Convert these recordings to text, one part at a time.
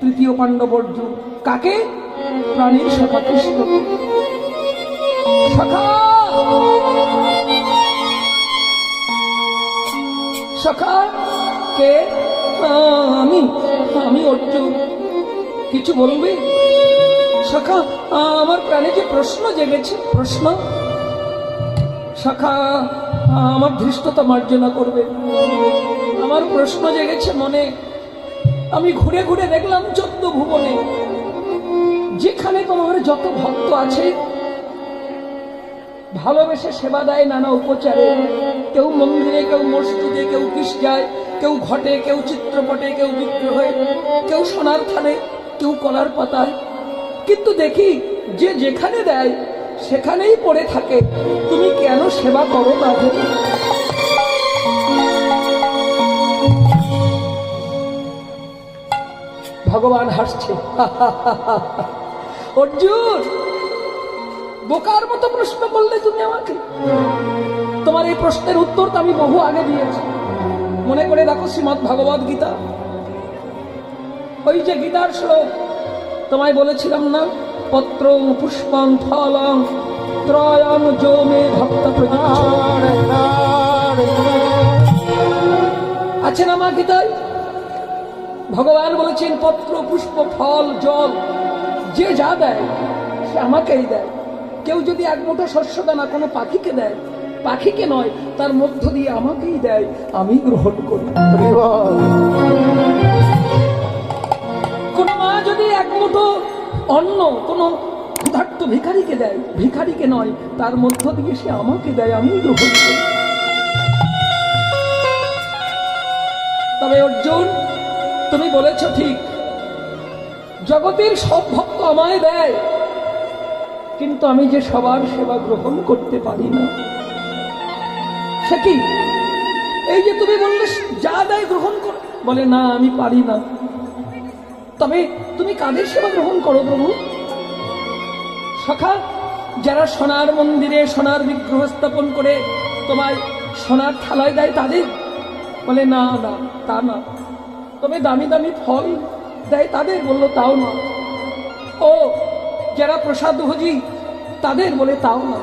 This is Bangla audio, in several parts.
তৃতীয় পাণ্ডব অর্জুন। কাকে? প্রাণীর সখা কৃষ্ণ। সখা! কে? আমি। আমি অর্জুন। কিছু বলবে? সখা, আমার প্রাণে যে প্রশ্ন জেগেছে, প্রশ্ন? সখা, আমার ধৃষ্টতা মার্জনা করবে। আমার প্রশ্ন জেগেছে মনে। আমি ঘুরে ঘুরে দেখলাম চোদ্দ ভুবনে। যেখানে তোমার যত ভক্ত আছে, ভালোবেসে সেবা দেয় নানা উপচারে। কেউ মন্দিরে, কেউ মসজিদে, কেউ যায় কেউ ঘটে, কেউ চিত্রপটে, কেউ বিগ্রহে, কেউ সোনার থানে, কেউ কলার পাতায়। কিন্তু দেখি যে যেখানে দেয়, সেখানেই পড়ে থাকে। তুমি কেন সেবা করো তাদের? ভগবান হাসছে। অর্জুন বোকার মতো প্রশ্ন করলে তুমি আমাকে। তোমার এই প্রশ্নের উত্তর তো আমি বহু আগে দিয়েছি। মনে করে দেখো শ্রীমৎ ভগবত গীতা। ওই যে গীতার শ্লোক তোমায় বলেছিলাম না? পত্র পুষ্পং ফলং ত্রয়ং জমে ভক্ত আছে না মা গীতায়? ভগবান বলেছেন, পত্র, পুষ্প, ফল, জল, যে যা দেয়, সে আমাকেই দেয়। কেউ যদি এক মুঠো শস্য দানা কোনো পাখিকে দেয়, পাখিকে নয়, তার মধ্য দিয়ে আমাকেই দেয়, আমি গ্রহণ করি। কোন মা যদি এক মুঠো অন্ন কোনো ক্ষুধার্ত ভিখারিকে দেয়, ভিখারিকে নয়, তার মধ্য দিয়ে সে আমাকে দেয়, আমি গ্রহণ করি। তবে অর্জুন তুমি বলেছ ঠিক। জগতের সব ভক্ত আমায় দেয়। কিন্তু আমি যে সবার সেবা গ্রহণ করতে পারি না। সে কি? এই যে তুমি বললে, যা দেয় গ্রহণ কর। বলে, না, আমি পারি না। তবে তুমি কাদের সেবা গ্রহণ করো প্রভু? সখা, যারা সোনার মন্দিরে সোনার বিগ্রহ স্থাপন করে তোমায় সোনার থালায় দেয় তাদের? বলে, না না, তা না। তবে দামি দামি ফল দেয় তাদের বলল, তাও না। ও, যারা প্রসাদ ভোজি তাদের বলে, তাও না।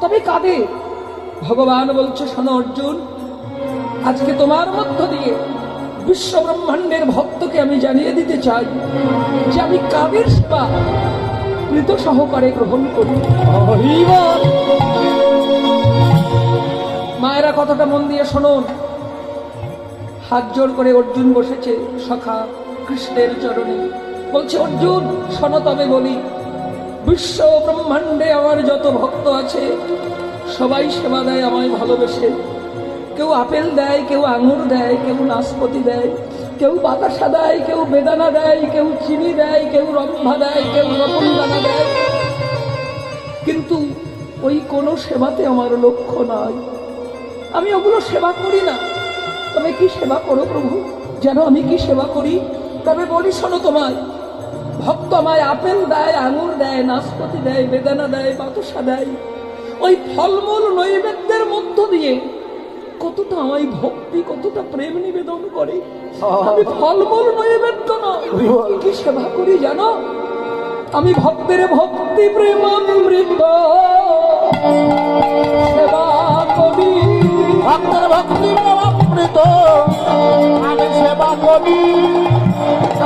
তবে কাদের ভগবান বলছে, শোনো অর্জুন, আজকে তোমার মধ্য দিয়ে বিশ্ব ব্রহ্মাণ্ডের ভক্তকে আমি জানিয়ে দিতে চাই যে আমি কাদের সেবা কৃত সহকারে গ্রহণ করি। মায়েরা কথাটা মন দিয়ে শুনুন। হাত জোর করে অর্জুন বসেছে সখা কৃষ্ণের চরণে। বলছে, অর্জুন, শোনো তবে বলি, বিশ্ব ব্রহ্মাণ্ডে আমার যত ভক্ত আছে, সবাই সেবা দেয় আমায় ভালোবেসে। কেউ আপেল দেয়, কেউ আঙুর দেয়, কেউ নাশপতি দেয়, কেউ বাতাসা দেয়, কেউ বেদানা দেয়, কেউ চিনি দেয়, কেউ রম্ভা দেয়, কেউ রকম দানা দেয়। কিন্তু ওই কোনো সেবাতে আমার লক্ষ্য নয় আমি ওগুলো সেবা করি না। তবে কি সেবা করো প্রভু? যেন আমি কি সেবা করি? তবে বলি, শোনো তোমায়। ভক্ত আমায় আপেল দেয়, আঙুর দেয়, নাশপাতি দেয়, বেদানা দেয়, বাতাসা দেয়। ওই ফলমূল নৈবেদ্যের মধ্য দিয়ে কতটা আমায় ভক্তি, কতটা প্রেম নিবেদন করে। আমি ফলমূল নৈবেদ্য না কি সেবা করি জানো? আমি ভক্তের ভক্তি, প্রেম অমৃত সেবা করি। ভক্তের ভক্তি অমৃত আমি সেবা করি।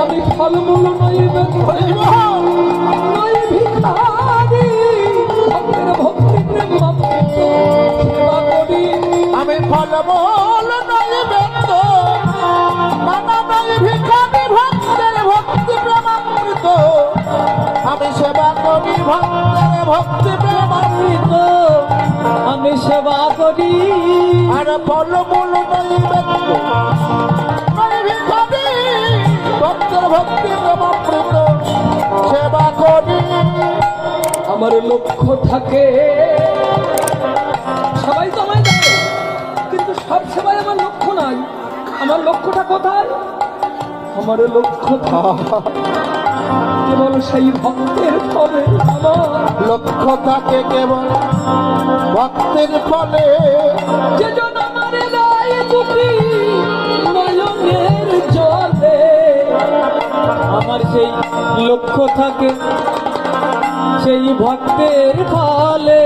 আমি ফলমূল নৈবেদ্য নই ভিখারি, ভক্তের ভক্তি প্রেম সেবা করি। আমি ফলমূল নৈবেদ্য নানা নই ভিখারি, ভক্তের ভক্তি প্রেমামৃত আমি সেবা করি, ভক্তের ভক্তি প্রেমামৃত আমি ভক্তি প্রেমামৃত সেবা করি আমার লক্ষ্য থাকে। সবাই তো আমায় দেখে কিন্তু সব সেবাই আমার লক্ষ্য নাই। আমার লক্ষ্যটা কোথায়? আমার লক্ষ্য থাকে কেবল সেই ভক্তের ফলে আমার। লক্ষ্য থাকে কেবল ভক্তের ফলে। যে জন আমার রায় দুটি লক্ষ্য থাকে সেই ভক্তের ফলে।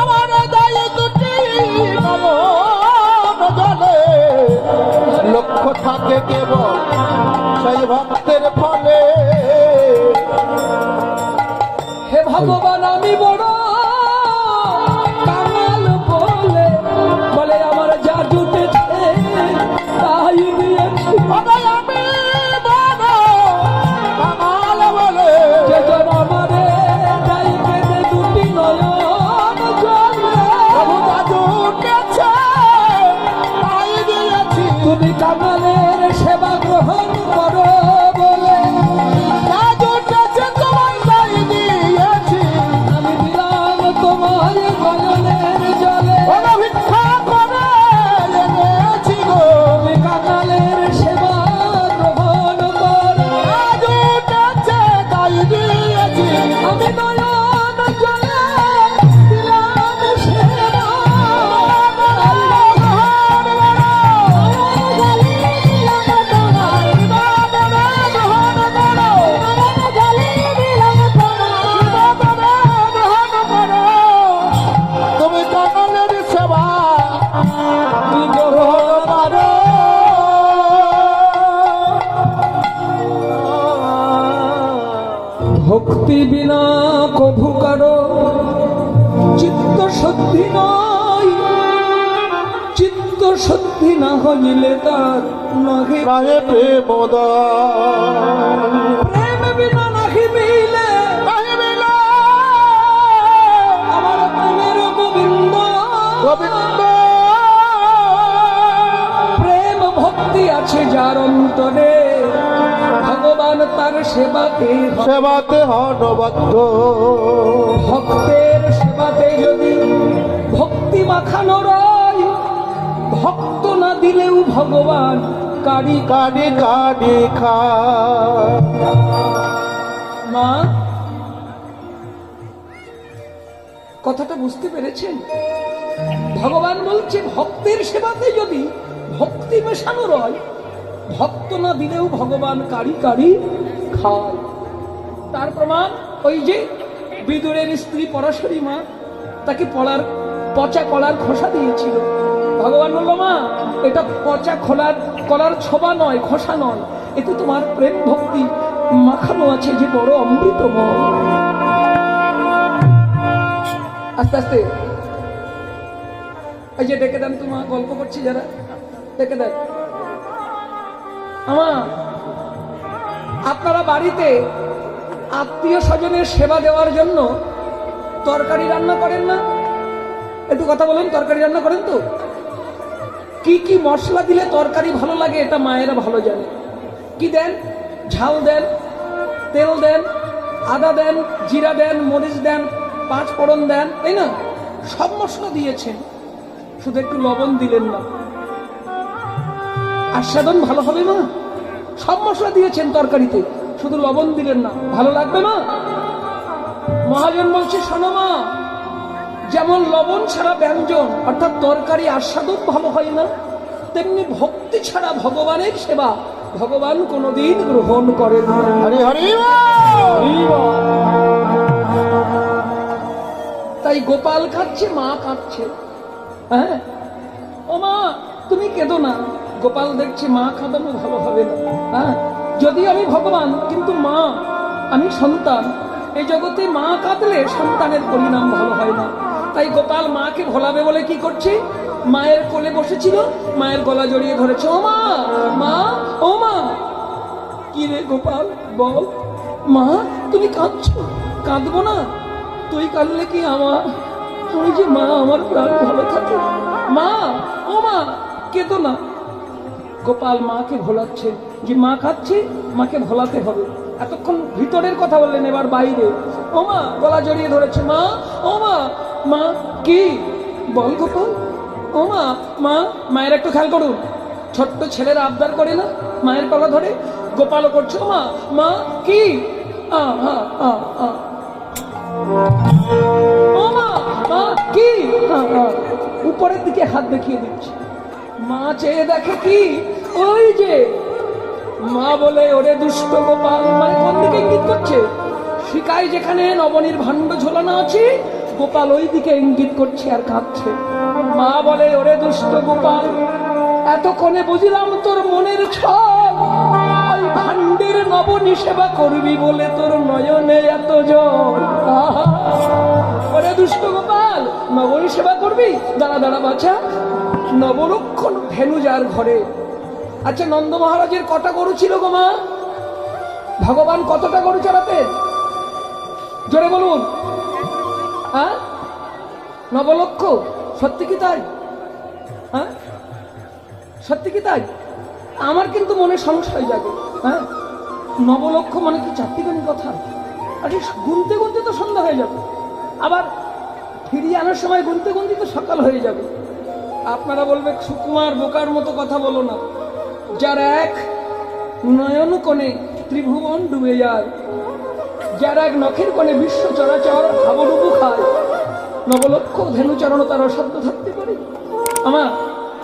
আমার দায় দুটি নয়ন জলে লক্ষ্য থাকে কেবল সেই ভক্তের ফলে। হে ভগবান হইলে তার নহে রাহে প্রেমদা প্রেম বিনা নাহি মিলে। আমার প্রেমের গোবিন্দ। গোবিন্দ। প্রেম ভক্তি আছে যার অন্তরে। ভগবান তার সেবাতে সেবাতে হনবদ্ধ ভক্তের সেবাতে যদি ভক্তি মাখানো রয় ভক্ত না দিলেও ভগবান কারি কানি কানি খা মা, কথাটা বুঝতে পেরেছেন? ভগবান বলছে ভক্তের সেবাতে যদি ভক্তি মেশানো রয়, ভক্ত না দিলেও ভগবান কারি কারি খায়। তার প্রমাণ ওই যে বিদুরের স্ত্রী পরাশরী মা, তাকে পড়ার পচা কলার খোসা দিয়েছিল। ভগবান বলল, মা, এটা পচা খোলার, কলার ছোবা নয়, খোসা নয়। এতে তোমার প্রেম ভক্তি মাখানো আছে যে বড় অমৃতময় আস্তে আস্তে। এই যে ডেকে দেন তোমার গল্প করছি যারা। ডেকে দেন। আমা, আপনারা বাড়িতে আত্মীয় স্বজনের সেবা দেওয়ার জন্য তরকারি রান্না করেন না? একটু কথা বলুন, তরকারি রান্না করেন তো? কি কি মশলা দিলে তরকারি ভালো লাগে এটা মায়েরা ভালো জানে। কি দেন? ঝাল দেন, তেল দেন, আদা দেন, জিরা দেন, মরিচ দেন, পাঁচ ফোড়ন দেন, তাই না? সব মশলা দিয়েছেন। শুধু একটু লবণ দিলেন না। আস্বাদন ভালো হবে না? সব মশলা দিয়েছেন তরকারিতে। শুধু লবণ দিলেন না। ভালো লাগবে না? মহাজন বলছে, শোনো মা যেমন লবণ ছাড়া ব্যঞ্জন অর্থাৎ তরকারি আস্বাদন ভালো হয় না তেমনি ভক্তি ছাড়া ভগবানের সেবা ভগবান কোনোদিন গ্রহণ করেন তাই গোপাল খাচ্ছে মা কাঁদছে। হ্যাঁ? ও মা তুমি কেঁদো না। গোপাল দেখছে মা কাঁদানো ভালো হবে না। হ্যাঁ? যদি আমি ভগবান কিন্তু মা আমি সন্তান। এই জগতে মা কাঁদলে সন্তানের পরিণাম ভালো হয় না। তাই গোপাল মাকে ভোলাবে বলে কি করছে? মায়ের কোলে বসেছিল, মায়ের গলা জড়িয়ে ধরেছে ও মা মা ও মা কি রে গোপাল, বল। মা, তুমি কাঁদছ? কাঁদবো না। তুই কাঁদলে কি আমার আমি যে মা, আমার প্রাণ ভালো থাকে? মা ও মা কেঁদো না। গোপাল মাকে ভোলাচ্ছে, যে মা খাচ্ছে মাকে ভোলাতে হবে। এতক্ষণ ভিতরের কথা বললেন, এবার বাইরে। ও মা গলা জড়িয়ে ধরেছে, মা ও মা মা কি? বল গোপাল। ও মা মা, মায়ের একটু খেয়াল করুন। ছোট্ট ছেলেরা আবদার করে না, মায়ের গলা ধরে? গোপালও করছে মা মা কি? আ আ আ আ। ও মা মা কি। উপরের দিকে হাত দেখিয়ে দিচ্ছে। মা চেয়ে দেখে কি? ওই যে, মা বলে, ওরে দুষ্ট গোপাল মানে কোন দিকে ইঙ্গিত করছে? শিকায় যেখানে নবনীর ভাণ্ড ঝোলানো আছে গোপাল ওই দিকে ইঙ্গিত করছে আর কাঁদছে। মা বলে, ওরে দুষ্ট গোপাল, এতক্ষণে বুঝলাম তোর মনের ছল। ওই ভাণ্ডের নবনী সেবা করবি বলে তোর নয়নে এত জল! ওরে দুষ্ট গোপাল নবনী সেবা করবি? দাঁড়া দাঁড়া, বাছা। নবরক্ষণ ভেনু যার ঘরে। আচ্ছা নন্দ মহারাজের কটা গরু ছিল গো মা? ভগবান কতটা গরু চড়াতেন জোরে বলুন। নবলক্ষ? সত্যি কি তাই? হ্যাঁ? সত্যি কি তাই? আমার কিন্তু মনে সংশয় জাগে হ্যাঁ? নবলক্ষ মানে কি চারটিখানি কথা? আরে গুনতে গুনতে তো সন্ধ্যা হয়ে যাবে। আবার ফিরিয়ে আনার সময় গুনতে গুনতে তো সকাল হয়ে যাবে। আপনারা বলবে, সুকুমার বোকার মতো কথা বলো না। যার এক নয়ন কোণে ত্রিভুবন ডুবে যায়, যার এক নখের কোণে বিশ্ব চরাচর হাবডুবু খায়। নবলক্ষ ধেনুচরণ তার অসাধ্য থাকতে পারে। আমার,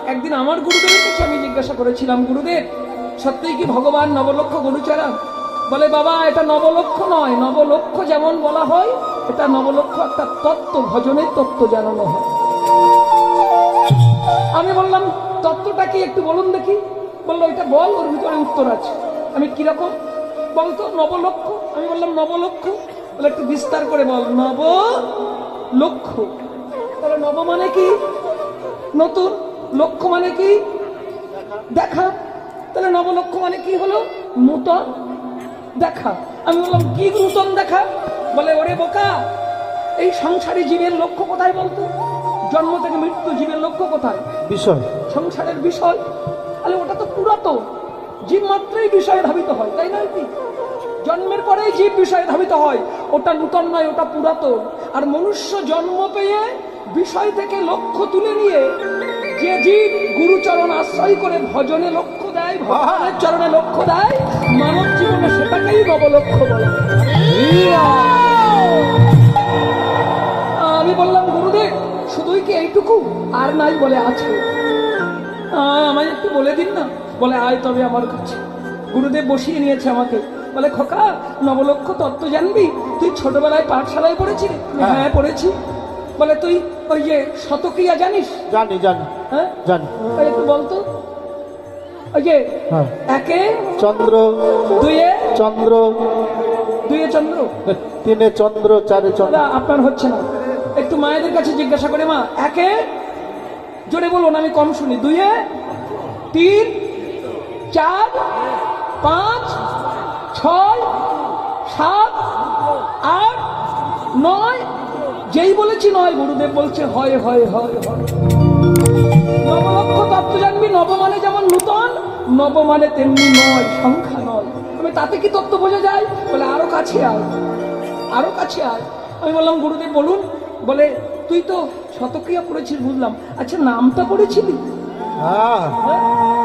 একদিন আমার গুরুদেবের কাছে আমি জিজ্ঞাসা করেছিলাম, গুরুদেব, সত্যিই কি ভগবান নবলক্ষ গরু বলে, বাবা, এটা নবলক্ষ নয়। নবলক্ষ যেমন বলা হয়, এটা নবলক্ষ একটা তত্ত্ব, ভজনের তত্ত্ব জানানো হয়। আমি বললাম, তত্ত্বটা কি একটু বলুন দেখি? বলল, এটা বল, ওর ভিতরে উত্তর আছে। আমি কীরকম বলতো, নবলক্ষ। আমি বললাম, নবলক্ষ? বলে, একটু বিস্তার করে বল। নব লক্ষ তাহলে নব মানে কি? নতুন। লক্ষ্য মানে কি? দেখা। তাহলে নবলক্ষ মানে কি হলো? নূতন। দেখা। আমি বললাম কি নূতন দেখা? বলে ওরে বোকা এই সংসারী জীবের লক্ষ্য কোথায় বলতো? জন্ম থেকে মৃত্যু জীবের লক্ষ্য কোথায়? বিষয়। সংসারের বিষয়। তাহলে ওটা তো পুরাতন। জীব মাত্রই বিষয়ে ধাবিত হয় তাই নয় কি? জন্মের পরেই জীব বিষয়ে ধাবিত হয়। ওটা নূতন নয় ওটা পুরাতন। আর মনুষ্য জন্ম পেয়ে বিষয় থেকে লক্ষ্য তুলে নিয়ে যে জীব গুরুচরণ আশ্রয় করে ভজনে লক্ষ্য দেয়, ভগবানের চরণে লক্ষ্য দেয়, মানব জীবনে সেটাকেই নবলক্ষ্য বলে। আমি বললাম, গুরুদেব, শুধুই কি এইটুকু? আর নাই বলে আছে। আমায় একটু বলে দিন না। বলে, আয় তবে আমার কাছে। গুরুদেব বসিয়ে নিয়েছে আমাকে। বলে খোকা নবলক্ষ তত্ত্ব জানবি? তুই ছোটবেলায় পাঠশালায় পড়েছিলি? হ্যাঁ। পড়েছি। বলে তুই ওই যে শতক্রিয়া জানিস? জানি জানি। হ্যাঁ? জানি। একটু বলতো ওই যে হ্যাঁ। একে চন্দ্র। দুয়ে। চন্দ্র। দুয়ে চন্দ্র। তিনে চন্দ্র চারে চন্দ্র। আপনার হচ্ছে না। একটু মায়েদের কাছে জিজ্ঞাসা করে মা একে? জোরে বলুন আমি কম শুনি। দুইয়ে তিন চার পাঁচ ছয় সাত আট নয় যেই বলেছি নয় গুরুদেব বলছে হয় হয় হয় হয়। নবলক্ষ তত্ত্ব জানবি নব মানে যেমন নূতন নব মানে তেমনি নয় সংখ্যা নয়। আমি তাতে কি তত্ত্ব বোঝা যায়? বলে আরও কাছে আয় আরও কাছে আয়। আমি বললাম গুরুদেব বলুন। বলে তুই তো শতক্রিয়া করেছিস বুঝলাম। আচ্ছা নামটা পড়েছিলি? হ্যাঁ। হ্যাঁ?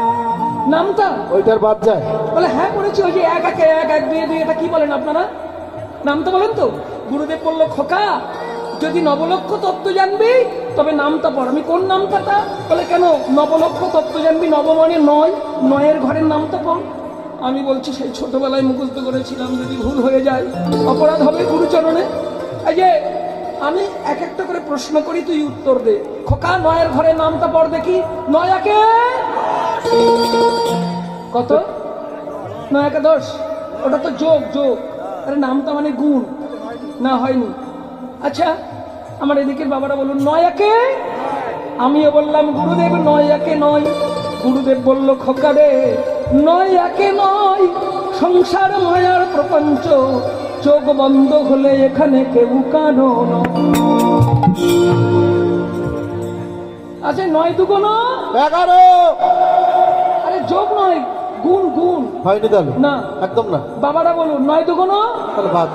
নামটা? ওইটার বাদ যায়। বলে হ্যাঁ পড়েছি ওই যে এক একে এক এক দুই দুই এটা কি বলেন আপনারা? নামটা বলেন তো। গুরুদেব বলল খোকা যদি নবলক্ষ তত্ত্ব জানবি তবে নামটা পড়। আমি কোন নামটাটা বলে কেন নবলক্ষ তত্ত্ব জানবি? নব মানে নয় নয়ের ঘরের নামটা পড়। আমি বলছি সেই ছোটবেলায় মুখস্থ করেছিলাম যদি ভুল হয়ে যায় অপরাধ হবে গুরুচরণে। এই যে আমি এক একটা করে প্রশ্ন করি তুই উত্তর দে। খোকা নয়ের ঘরে নামটা পড় দেখি। নয়াকে কত? নয় একাদশ ওটা তো যোগ যোগ। আরে নামটা মানে গুণ। না, হয়নি। আচ্ছা আমার এদিকের বাবারা বলুন, নয় একে? আমিও বললাম, গুরুদেব, নয় একে নয়। গুরুদেব বলল, খোকা রে, নয় একে নয়। সংসার মায়ার প্রপঞ্চ। চোখ বন্ধ হলে এখানে কেউ কানো আচ্ছা নয় দুগুণ? এগারো। যোগ নয় গুণ গুণ। হয়নি তাহলে? না। একদম না? বাবারা বলুন নয় দুগুণ? তাহলে বাদ।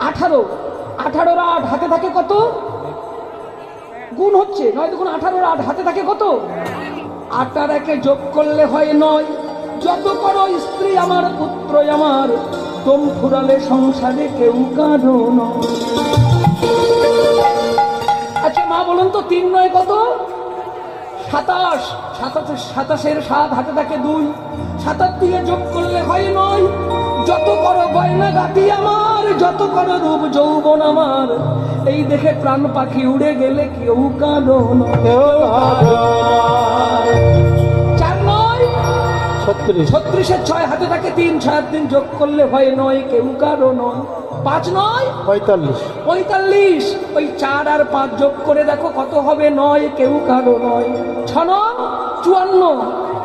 আঠারো। আঠারোর আট হাতে থাকে কত? গুণ হচ্ছে। নয় দুগুণ আঠারোর আট হাতে থাকে কত? আটার একে যোগ করলে হয় নয়। যত করো স্ত্রী আমার পুত্র আমার তোম ফুরালে সংসারে কেউ নয়। আচ্ছা মা বলুন তো তিন নয় কত? সাতাশ সাতাশ সাতাশের সাত হাতে থাকে দুই। সাতার দিয়ে যোগ করলে হয় নয়। যত করো গয়না গাতি আমার যত করো রূপ যৌবন আমার। এই দেখে প্রাণ পাখি উড়ে গেলে কেউ কাঁদো। চার নয়। ছত্রিশ। ছত্রিশের ছয় হাতে থাকে তিন ছয় তিন যোগ করলে হয় নয় কেউ কারও নয় পাঁচ নয়। পঁয়তাল্লিশ। পঁয়তাল্লিশ। ওই চার আর পাঁচ যোগ করে দেখো কত হবে নয় কেউ কারও নয়। ছ নং চুয়ান্ন।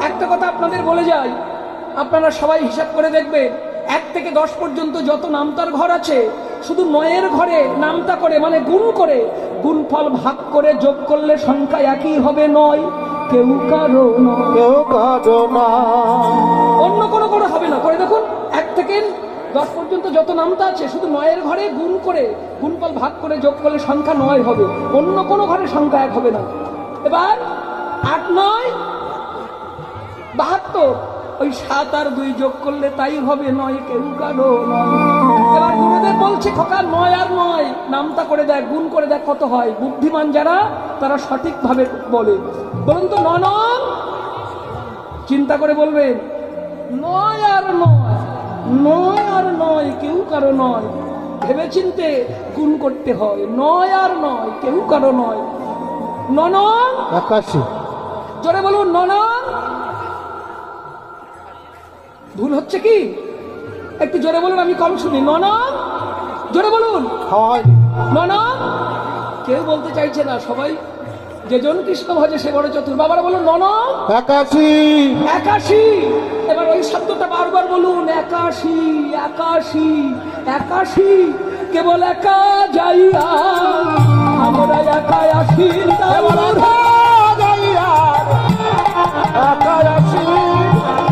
একটা কথা আপনাদের বলে যাই আপনারা সবাই হিসাব করে দেখবেন এক থেকে দশ পর্যন্ত যত নামতার ঘর আছে শুধু নয়ের ঘরে নামতা করে মানে গুণ করে গুণফল ভাগ করে যোগ করলে সংখ্যা একই হবে নয়। কেউ কারও কেউ কাঁদো না। অন্য কোনো করে হবে না। করে দেখুন এক থেকে দশ পর্যন্ত যত নামতা আছে শুধু নয়ের ঘরে গুণ করে গুণফল ভাগ করে যোগ করলে সংখ্যা নয় হবে। অন্য কোনো ঘরে সংখ্যা এক হবে না। এবার আট নয়? বাহাত্তর? ওই সাত আর দুই যোগ করলে তাই হবে নয়, কেউ কারও এবার গুরুদেব বলছে খোকা নয় আর নয় নামতা করে দেয় গুণ করে দেয় কত হয়। বুদ্ধিমান যারা, তারা সঠিকভাবে বলে। বলুন তো, নয় চিন্তা করে বলবেন, নয় আর নয় নয় আর নয়, কেউ কারও নয়। ভেবে চিনতে গুণ করতে হয়, নয় আর নয়, কেউ কারও নয়। ননন একাশি। জোরে বলুন ননন ভুল হচ্ছে কি? একটু জোরে বলুন আমি কম শুনি। ননন জোরে বলুন। ননন কেউ বলতে চাইছে না সবাই। যেজন কৃষ্ণ ভজে সে বড় চতুর। বাবারা বলুন ননন একাশি। একাশি। এবার ওই শব্দটা বারবার বলুন একাশি একাশি একাশি। কেবল একা যাইয়া আমরা একা আসি।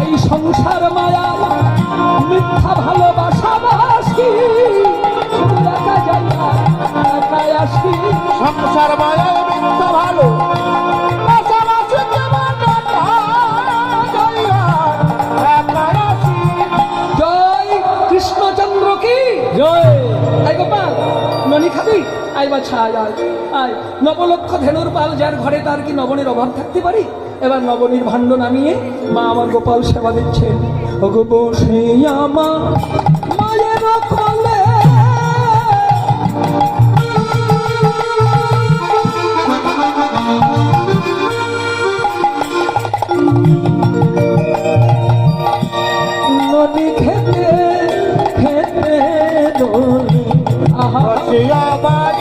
এই সংসার মায়া মিথ্যা ভালোবাসা বাসি একা আসি। সংসার মায়ার মিথ্যা ভালো। কৃষ্ণচন্দ্র কি? জয়। আই গোপাল ননি খাবি? আই বাছা আয় আয় আয়। নবলক্ষ ধেনুর পাল যার ঘরে তার কি নবনের অভাব থাকতে পারি? এবার নবনীর ভাণ্ড নামিয়ে মা আমার গোপাল সেবা আমার নদী খেতে খেতে দোলে আহা। মায়ের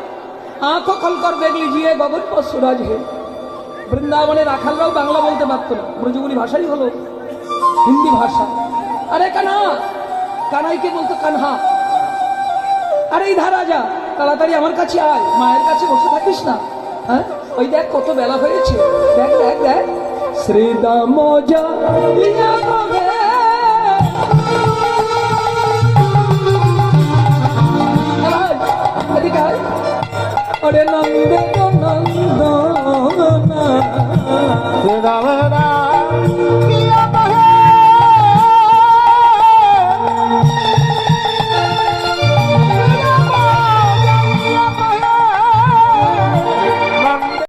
आंखों खोल कर देख लीजिए गगन पर सूरज है বৃন্দাবনে রাখালরাও বাংলা বলতে পারতো না ব্রজগুলি ভাষাই হলো হিন্দি ভাষা আরে কানহা কানাইকে বলতো কানহা আরে ইধার আজা তাড়াতাড়ি আমার কাছে আয় মায়ের কাছে বসে থাকিস না হ্যাঁ ওই দেখ কত বেলা হয়েছে দেখ দেখ দেখ শ্রীদাম ওরে নন্দে নন্দনা শ্রীরাম রাম